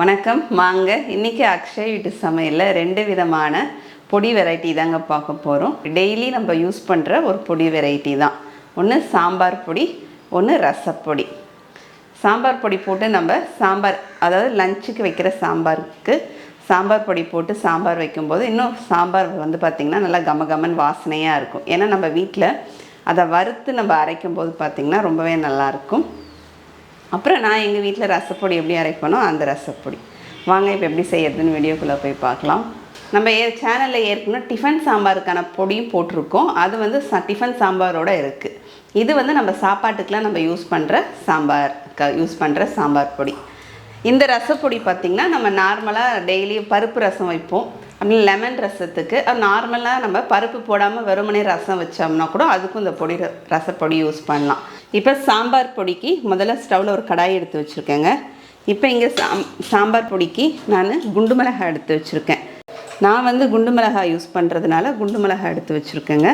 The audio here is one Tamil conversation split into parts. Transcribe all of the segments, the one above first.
வணக்கம். வாங்க இன்னைக்கு அக்ஷய் வீட்டு சமையலில் ரெண்டு விதமான பொடி வெரைட்டி தாங்க பார்க்க போகிறோம் டெய்லி நம்ம யூஸ் பண்ணுற ஒரு பொடி வெரைட்டி தான். ஒன்று சாம்பார் பொடி ஒன்று ரசப்பொடி சாம்பார் பொடி போட்டு நம்ம சாம்பார் அதாவது லஞ்சுக்கு வைக்கிற சாம்பாருக்கு சாம்பார் பொடி போட்டு சாம்பார் வைக்கும்போது இன்னும் சாம்பார் வந்து பார்த்திங்கன்னா நல்லா கம கமன் வாசனையாக இருக்கும். ஏன்னா நம்ம வீட்டில் அதை வறுத்து நம்ம அரைக்கும் போது பார்த்திங்கன்னா ரொம்பவே நல்லாயிருக்கும் அப்புறம் நான் எங்கள் வீட்டில் ரசப்பொடி எப்படி அரைப்பனோ அந்த ரசப்பொடி. வாங்க இப்போ எப்படி செய்யறதுன்னு வீடியோக்குள்ளே போய் பார்க்கலாம். நம்ம ஏ சேனலில் ஏற்கனவே டிஃபன் சாம்பாருக்கான பொடியும் போட்டிருக்கோம். அது வந்து ச டிஃபன் சாம்பாரோட இருக்குது இது வந்து நம்ம சாப்பாட்டுக்கெலாம் நம்ம யூஸ் பண்ணுற சாம்பார் க யூஸ் பண்ணுற சாம்பார் பொடி. இந்த ரசப்பொடி பார்த்திங்கன்னா நம்ம நார்மலாக டெய்லி பருப்பு ரசம் வைப்போம். அப்படி லெமன் ரசத்துக்கு. நார்மலாக நம்ம பருப்பு போடாமல் வெறுமனே ரசம் வச்சோம்னா கூட அதுக்கும் இந்த பொடி ர- ரசப்பொடி யூஸ் பண்ணலாம். இப்போ சாம்பார் பொடிக்கு முதல்ல ஸ்டவ்வில் ஒரு கடாய் எடுத்து வச்சுருக்கேங்க. இப்போ இங்கே சாம் சாம்பார் பொடிக்கு நான் குண்டு மிளகாய் எடுத்து வச்சுருக்கேன். நான் வந்து குண்டு மிளகாய் யூஸ் பண்ணுறதுனால குண்டு மிளகாய் எடுத்து வச்சுருக்கேங்க.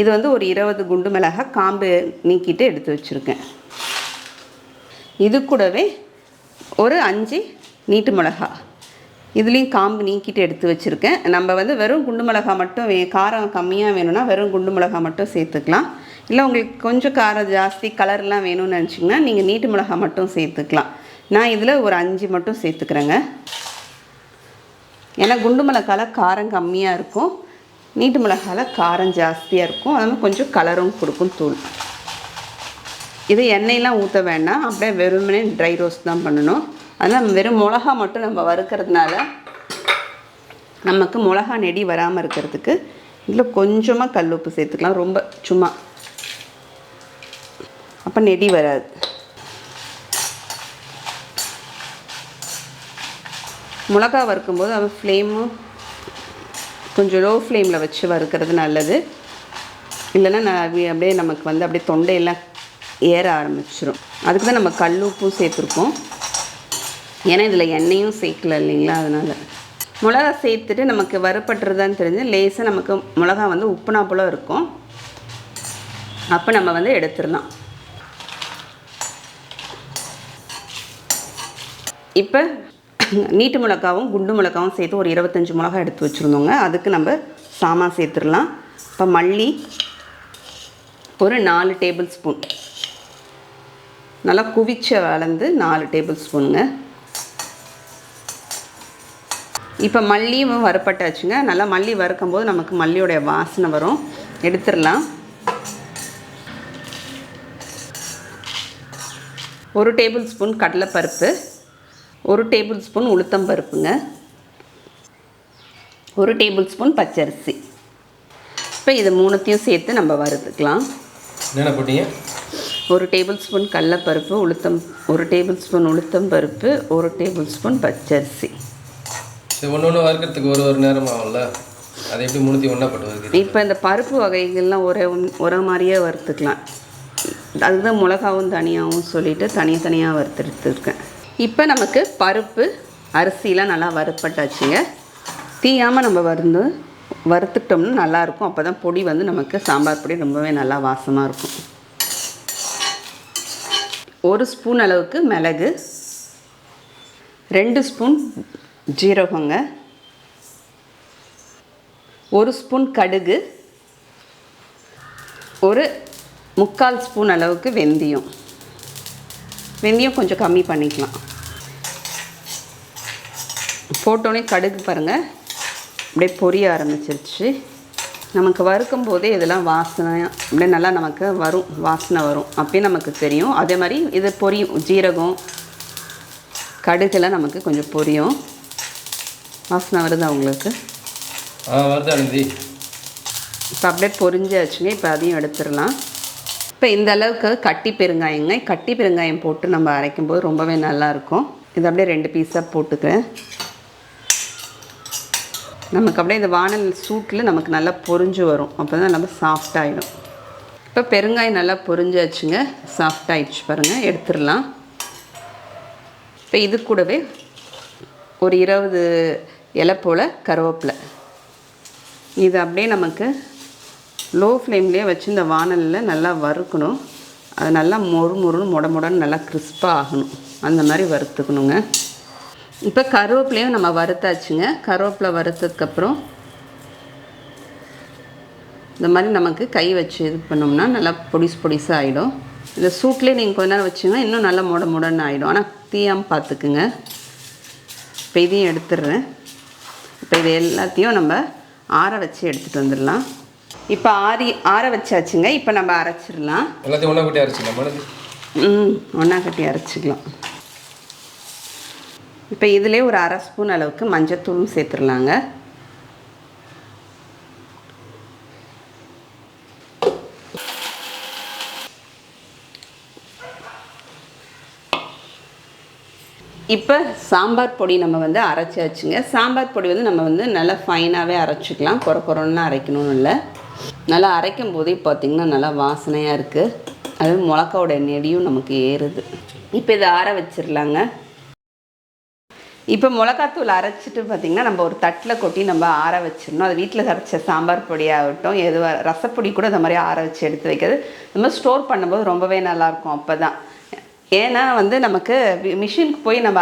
இது வந்து ஒரு இருபது குண்டு மிளகாய் காம்பு நீக்கிட்டு எடுத்து வச்சுருக்கேன். இது கூடவே ஒரு அஞ்சு நீட்டு மிளகா இதுலேயும் காம்பு நீக்கிட்டு எடுத்து வச்சுருக்கேன். நம்ம வந்து வெறும் குண்டு மிளகா மட்டும் வே காரம் கம்மியாக வேணும்னா வெறும் குண்டு மிளகா மட்டும் சேர்த்துக்கலாம். இல்லை உங்களுக்கு கொஞ்சம் காரம் ஜாஸ்தி கலர்லாம் வேணும்னு நினச்சிங்கன்னா நீங்கள் நீட்டு மிளகா மட்டும் சேர்த்துக்கலாம். நான் இதில் ஒரு அஞ்சு மட்டும் சேர்த்துக்கிறேங்க. ஏன்னா குண்டு மிளகால காரம் கம்மியாக இருக்கும். நீட்டு மிளகாவில் காரம் ஜாஸ்தியாக இருக்கும். அது மாதிரி கொஞ்சம் கலரும் கொடுக்கும் தூள். இது எண்ணெயெலாம் ஊற்ற வேண்டாம். அப்படியே வெறுமனே ட்ரை ரோஸ்ட் தான் பண்ணணும். அதனால் வெறும் மிளகா மட்டும் நம்ம வறுக்கிறதுனால நமக்கு மிளகா நெடி வராமல் இருக்கிறதுக்கு இதில் கொஞ்சமாக கல் உப்பு சேர்த்துக்கலாம். ரொம்ப சும்மா அப்போ நெடி வராது. மிளகா வறுக்கும்போது அவன் ஃப்ளேமும் கொஞ்சம் லோ ஃப்ளேமில் வச்சு வறுக்கிறது நல்லது. இல்லைன்னா நான் அப்படியே நமக்கு வந்து அப்படியே தொண்டையெல்லாம் ஏற ஆரம்பிச்சிரும். அதுக்கு தான் நம்ம கல் உப்பும் சேர்த்துருக்கோம் ஏன்னா இதில் எண்ணெயும் சேர்க்கல இல்லைங்களா அதனால். மிளகா சேர்த்துட்டு நமக்கு வறுப்பட்டுறதான்னு தெரிஞ்சு லேசாக நமக்கு மிளகா வந்து உப்புனா போல் இருக்கும். அப்போ நம்ம வந்து எடுத்துடலாம். இப்போ நீட்டு மிளகாவும் குண்டு மிளகாவும் சேர்த்து ஒரு இருபத்தஞ்சி மிளகா எடுத்து வச்சுருந்தோங்க. அதுக்கு நம்ம சாமான் சேர்த்துடலாம். இப்போ மல்லி ஒரு நாலு டேபிள் ஸ்பூன். நல்லா குவிச்ச வளர்ந்து நாலு டேபிள் ஸ்பூனுங்க. இப்போ மல்லியும் வறுப்பட்டாச்சுங்க நல்லா மல்லி வறுக்கும்போது நமக்கு மல்லியோடைய வாசனை வரும். எடுத்துடலாம். ஒரு டேபிள் ஸ்பூன் கடலைப்பருப்பு. ஒரு டேபிள் ஸ்பூன் உளுத்தம் பருப்புங்க. ஒரு டேபிள் ஸ்பூன் பச்சரிசி. இப்போ இது மூணுத்தையும் சேர்த்து நம்ம வறுத்துக்கலாம். என்னென்ன போட்டீங்க? ஒரு டேபிள் ஸ்பூன் கடலைப்பருப்பு உளுத்தம் ஒரு டேபிள் ஸ்பூன் உளுத்தம் பருப்பு ஒரு டேபிள் ஸ்பூன் பச்சரிசி. சரி ஒன்று ஒன்று வறுக்கிறதுக்கு ஒரு ஒரு நேரம் ஆகும்ல. அதை எப்படி மூணுத்தி ஒன்றா போட்டு இப்போ இந்த பருப்பு வகைகள்லாம் ஒரே ஒரே மாதிரியே வறுத்துக்கலாம். அதுதான் மிளகாவும் தனியாகவும் சொல்லிட்டு தனித்தனியாக வறுத்துருக்கேன் இப்போ நமக்கு பருப்பு அரிசிலாம் நல்லா வறுப்பட்டாச்சுங்க தீயாமல் நம்ம வறுந்து வறுத்துக்கிட்டோம்னா நல்லாயிருக்கும் அப்போ தான் பொடி வந்து நமக்கு சாம்பார் பொடி ரொம்பவே நல்லா வாசமாக இருக்கும். ஒரு ஸ்பூன் அளவுக்கு மிளகு ரெண்டு ஸ்பூன் ஜீரகங்க ஒரு ஸ்பூன் கடுகு ஒரு முக்கால் ஸ்பூன் அளவுக்கு வெந்தயம். வெந்தயம் கொஞ்சம் கம்மி பண்ணிக்கலாம். போட்டோன்னே கடுகு பாருங்கள் அப்படியே பொரிய ஆரம்பிச்சிருச்சு. நமக்கு வறுக்கும் போதே இதெல்லாம் வாசனை அப்படியே நல்லா நமக்கு வரும் வாசனை வரும். அப்பயே நமக்கு தெரியும். அதே மாதிரி இது பொரியும் ஜீரகம் கடுகுலாம் நமக்கு கொஞ்சம் பொரியும். வாசனை வருதா உங்களுக்கு? இப்போ அப்படியே பொரிஞ்சாச்சுங்க. இப்போ அதையும் எடுத்துடலாம். இப்போ இந்த அளவுக்கு கட்டி பெருங்காயங்க கட்டி பெருங்காயம் போட்டு நம்ம அரைக்கும்போது ரொம்பவே நல்லாயிருக்கும் இது அப்படியே ரெண்டு பீஸாக போட்டுக்கிறேன். நமக்கு அப்படியே இந்த வானல் சூட்டில் நமக்கு நல்லா பொரிஞ்சு வரும். அப்போ தான் நம்ம சாஃப்டாகிடும் இப்போ பெருங்காயம் நல்லா பொரிஞ்சாச்சுங்க சாஃப்ட் ஆயிடுச்சு பாருங்கள் எடுத்துடலாம். இப்போ இது கூடவே ஒரு இருபது இலை போல் கருவேப்பிலை. இது அப்படியே நமக்கு லோ ஃப்ளேம்லேயே வச்சு இந்த வானலில் நல்லா வறுக்கணும். அது நல்லா மொறு மொறுன்னு முட முடன்னு நல்லா கிறிஸ்பாக ஆகணும். அந்த மாதிரி வறுத்துக்கணுங்க. இப்போ கருவேப்பிலையும் நம்ம வறுத்தாச்சுங்க. கருவேப்பிலை வறுத்ததுக்கப்புறம் இந்த மாதிரி நமக்கு கை வச்சு இது பண்ணோம்னா நல்லா பொடிஸ் பொடிசாக ஆகிடும் இந்த சூட்லேயே நீங்கள் கொஞ்ச நேரம் வச்சிங்கன்னா இன்னும் நல்லா முட முடன்னு ஆகிடும் ஆனால் தீயாமல் பார்த்துக்குங்க இப்போ இதையும் எடுத்துடுறேன். இப்போ இது எல்லாத்தையும் நம்ம ஆற வச்சு எடுத்துகிட்டு வந்துடலாம். இப்போ ஆறி ஆற வச்சாச்சுங்க. இப்போ நம்ம அரைச்சிடலாம். எல்லாத்தையும் ஒன்றா கூட்டி அரைச்சிக்கலாம் மனது. ம் ஒன்றா கட்டி அரைச்சிக்கலாம். இப்போ இதிலே ஒரு அரை ஸ்பூன் அளவுக்கு மஞ்சத்தூளும் சேர்த்துடலாங்க. இப்போ சாம்பார் பொடி நம்ம வந்து அரைச்சாச்சுங்க. சாம்பார் பொடி வந்து நம்ம வந்து நல்லா ஃபைனாகவே அரைச்சிக்கலாம். குறை குறைன்னு அரைக்கணும்னு இல்லை. நல்லா அரைக்கும் போதே பார்த்திங்கன்னா நல்லா வாசனையாக இருக்குது அது மிளகாவோட நெடியும் நமக்கு ஏறுது. இப்போ இதை ஆற வச்சிடலாங்க இப்போ மிளகாத்தூள் அரைச்சிட்டு பார்த்திங்கன்னா நம்ம ஒரு தட்டில் கொட்டி நம்ம ஆற வச்சிடணும் அது வீட்டில் அரைச்ச சாம்பார் பொடி ஆகட்டும் எதுவாக ரசப்பொடி கூட இந்த மாதிரி ஆற வச்சு எடுத்து வைக்கிறது. நம்ம ஸ்டோர் பண்ணும்போது ரொம்பவே நல்லாயிருக்கும் அப்போ தான் ஏன்னா வந்து நமக்கு மிஷினுக்கு போய் நம்ம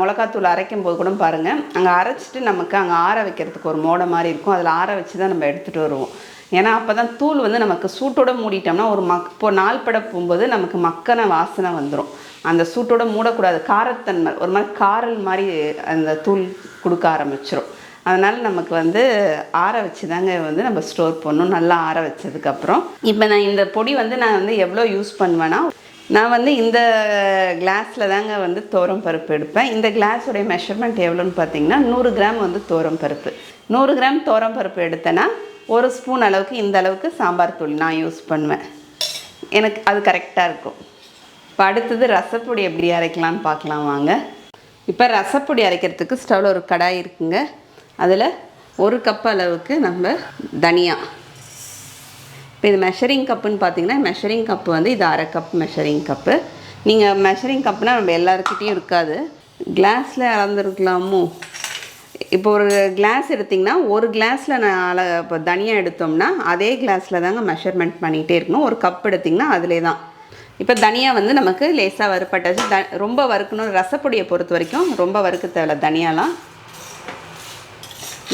மிளகாத்தூள் அரைக்கும் போது கூட பாருங்கள் அங்கே அரைச்சிட்டு நமக்கு அங்கே ஆற வைக்கிறதுக்கு ஒரு மோடை மாதிரி இருக்கும். அதில் ஆற வச்சு தான் நம்ம எடுத்துகிட்டு வருவோம். ஏன்னா அப்போ தான் தூள் வந்து நமக்கு சூட்டோட மூடிட்டோம்னா ஒரு மக் இப்போ நாள் பட போகும்போது நமக்கு மக்கன வாசனை வந்துடும் அந்த சூட்டோட மூடக்கூடாது. காரத்தன்மை ஒரு மாதிரி காரல் மாதிரி அந்த தூள் கொடுக்க ஆரம்பிச்சிடும் அதனால் நமக்கு வந்து ஆற வச்சு தாங்க வந்து நம்ம ஸ்டோர் பண்ணணும். நல்லா ஆற வச்சதுக்கப்புறம். இப்போ நான் இந்த பொடி வந்து நான் வந்து எவ்வளோ யூஸ் பண்ணுவேன்னா நான் வந்து இந்த கிளாஸில் தாங்க வந்து தோரம் பருப்பு எடுப்பேன். இந்த கிளாஸுடைய மெஷர்மெண்ட் எவ்வளோன்னு பார்த்தீங்கன்னா நூறு கிராம் வந்து தோரம் பருப்பு. நூறு கிராம் தோரம் பருப்பு எடுத்தேன்னா ஒரு ஸ்பூன் அளவுக்கு இந்த அளவுக்கு சாம்பார் தூள் நான் யூஸ் பண்ணுவேன். எனக்கு அது கரெக்டாக இருக்கும். இப்போ அடுத்தது ரசப்பொடி எப்படி அரைக்கலாம்னு பார்க்கலாம் வாங்க. இப்போ ரசப்பொடி அரைக்கிறதுக்கு ஸ்டவ்வில் ஒரு கடாய் இருக்குங்க. அதில் ஒரு கப் அளவுக்கு நம்ம தனியா. இப்போ இது மெஷரிங் கப்புன்னு பார்த்தீங்கன்னா மெஷரிங் கப்பு வந்து இது அரை கப் மெஷரிங் கப்பு நீங்கள் மெஷரிங் கப்புனால் நம்ம எல்லாருக்கிட்டேயும் இருக்காது. கிளாஸில் அளந்துருக்கலாமோ? இப்போ ஒரு கிளாஸ் எடுத்திங்கன்னா ஒரு கிளாஸில் நான் இப்போ தனியாக எடுத்தோம்னா அதே கிளாஸில் தாங்க மெஷர்மெண்ட் பண்ணிகிட்டே இருக்கணும். ஒரு கப் எடுத்திங்கன்னா அதிலே தான். இப்போ தனியாக வந்து நமக்கு லேசாக வறுப்பட்டாச்சு த ரொம்ப வறுக்கணும். ரசப்பொடியை பொறுத்த வரைக்கும் ரொம்ப வறுக்க தேவையில்ல. தனியாலாம்.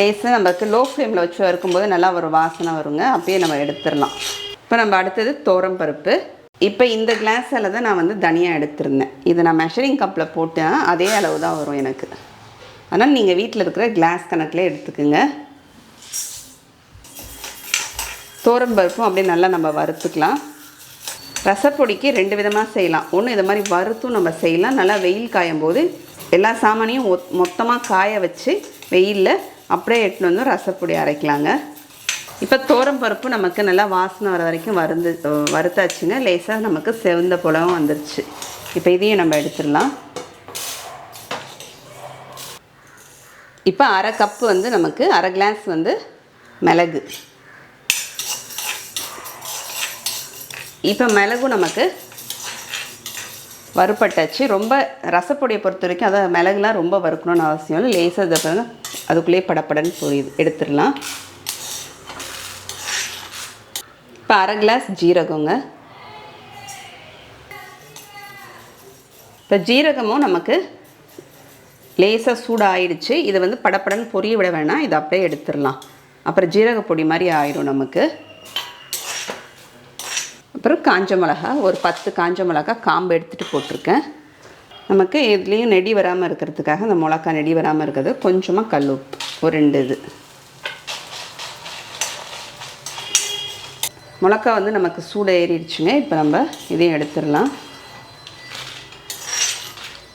லேசாக நமக்கு லோ ஃப்ளேமில் வச்சு வறுக்கும்போது நல்லா ஒரு வாசனை வருங்க. அப்பயே நம்ம எடுத்துடலாம். இப்போ நம்ம அடுத்தது தோரம் பருப்பு. இப்போ இந்த கிளாஸில் தான் நான் வந்து தனியாக எடுத்திருந்தேன். இதை நான் மெஷரிங் கப்பில் போட்டேன். அதே அளவு தான் வரும் எனக்கு. அதனால் நீங்கள் வீட்டில் இருக்கிற கிளாஸ் கணக்கில் எடுத்துக்கோங்க. தோரம் பருப்பும் அப்படியே நல்லா நம்ம வறுத்துக்கலாம். ரசப்பொடிக்கு ரெண்டு விதமாக செய்யலாம். ஒன்று இதை மாதிரி வறுத்தும் நம்ம செய்யலாம். நல்லா வெயில் காயும் போது எல்லா சாமானையும் ஒத் மொத்தமாக காய வச்சு வெயிலில் அப்படியே எடுத்துன்னு வந்து ரசப்பொடி அரைக்கலாங்க. இப்போ தோரம் பருப்பு நமக்கு நல்லா வாசனை வர வரைக்கும் வறுந்து வறுத்தாச்சுங்க. லேசாக நமக்கு செவந்த புலவும் வந்துருச்சு. இப்போ இதையும் நம்ம எடுத்துடலாம். இப்போ அரை கப்பு வந்து நமக்கு அரை கிளாஸ் வந்து மிளகு. இப்போ மிளகும் நமக்கு வறுப்பட்டாச்சு ரொம்ப ரசப்பொடியை பொறுத்த வரைக்கும் அதான் மிளகுலாம் ரொம்ப வறுக்கணும்னு அவசியம் இல்லை. லேசாக இதை பாருங்க. அதுக்குள்ளேயே படப்படன்னு புரியுது எடுத்துடலாம். இப்போ அரை கிளாஸ் ஜீரகங்க. இப்போ ஜீரகமும் நமக்கு லேசாக சூடாயிடுச்சு. இதை வந்து படப்படன்னு பொரிய விட வேணாம். இதை அப்படியே எடுத்துடலாம். அப்புறம் ஜீரக பொடி மாதிரி ஆயிடும் நமக்கு. அப்புறம் காஞ்ச மிளகா ஒரு பத்து காஞ்ச மிளகா காம்பு எடுத்துகிட்டு போட்டிருக்கேன். நமக்கு இதுலேயும் நெடி வராமல் இருக்கிறதுக்காக அந்த மிளகா நெடி வராமல் இருக்கிறது. கொஞ்சமாக கல் உப்பு ஒரு ரெண்டு இது. மிளகா வந்து நமக்கு சூடு ஏறிடுச்சுங்க இப்போ நம்ம இதையும் எடுத்துடலாம்.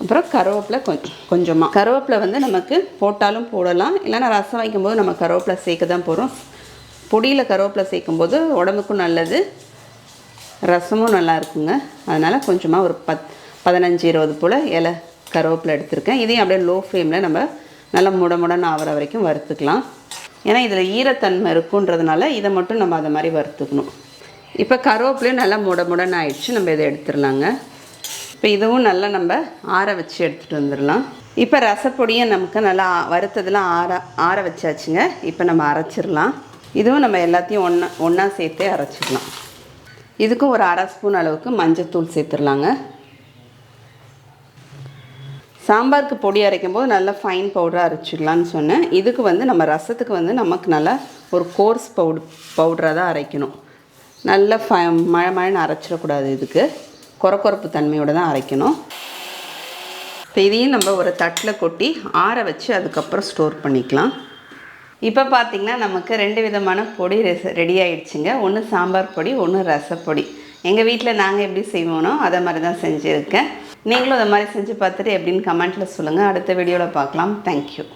அப்புறம் கருவேப்பிலை கொஞ்சம். கொஞ்சமாக கருவேப்பிலை வந்து நமக்கு போட்டாலும் போடலாம். இல்லைன்னா ரசம் வைக்கும்போது நம்ம கருவேப்பிலை சேர்க்க தான் போகிறோம் பொடியில் கருவேப்பிலை சேர்க்கும்போது உடம்புக்கும் நல்லது. ரசமும் நல்லா இருக்குங்க. அதனால் கொஞ்சமாக ஒரு பத் பதினஞ்சு இருபது போல் இலை கருவேப்பிலை எடுத்திருக்கேன். இதையும் அப்படியே லோ ஃப்ளேமில் நம்ம நல்லா முட முடன்னு ஆகிற வரைக்கும் வறுத்துக்கலாம். ஏன்னா இதில் ஈரத்தன்மை இருக்குன்றதுனால இதை மட்டும் நம்ம அதை மாதிரி வறுத்துக்கணும். இப்போ கருவேப்பிலையும் நல்லா முட முடன்னு ஆயிடுச்சு. நம்ம இதை எடுத்துடலாங்க. இப்போ இதுவும் நல்லா நம்ம ஆற வச்சு எடுத்துகிட்டு வந்துடலாம். இப்போ ரசப்பொடியை நமக்கு நல்லா வறுத்ததெல்லாம் ஆற ஆற வச்சாச்சுங்க. இப்போ நம்ம அரைச்சிடலாம். இதுவும் நம்ம எல்லாத்தையும் ஒன்றா ஒன்றா சேர்த்தே அரைச்சிக்கலாம் இதுக்கும் ஒரு அரை ஸ்பூன் அளவுக்கு மஞ்சத்தூள் சேர்த்துடலாங்க. சாம்பாருக்கு பொடி அரைக்கும் போது நல்லா ஃபைன் பவுடராக அரைச்சிடலான்னு சொன்னேன். இதுக்கு வந்து நம்ம ரசத்துக்கு வந்து நமக்கு நல்லா ஒரு கோர்ஸ் பவுட் பவுடராக தான் அரைக்கணும். நல்ல ஃப மழை மழைன்னு அரைச்சிடக்கூடாது இதுக்கு. கொரக்கொரப்பு தன்மையோடு தான் அரைக்கணும். இப்போ இதையும் நம்ம ஒரு தட்டில் கொட்டி ஆற வச்சு அதுக்கப்புறம் ஸ்டோர் பண்ணிக்கலாம். இப்போ பார்த்திங்கன்னா நமக்கு ரெண்டு விதமான பொடி ரெஸ் ரெடி ஆயிடுச்சுங்க. ஒன்று சாம்பார் பொடி ஒன்று ரசப்பொடி எங்கள் வீட்டில் நாங்கள் எப்படி செய்வோனோ அதை மாதிரி தான் செஞ்சுருக்கேன். நீங்களும் அதை மாதிரி செஞ்சு பார்த்துட்டு எப்படின்னு கமெண்ட்டில் சொல்லுங்கள் அடுத்த வீடியோவில் பார்க்கலாம். தேங்க்யூ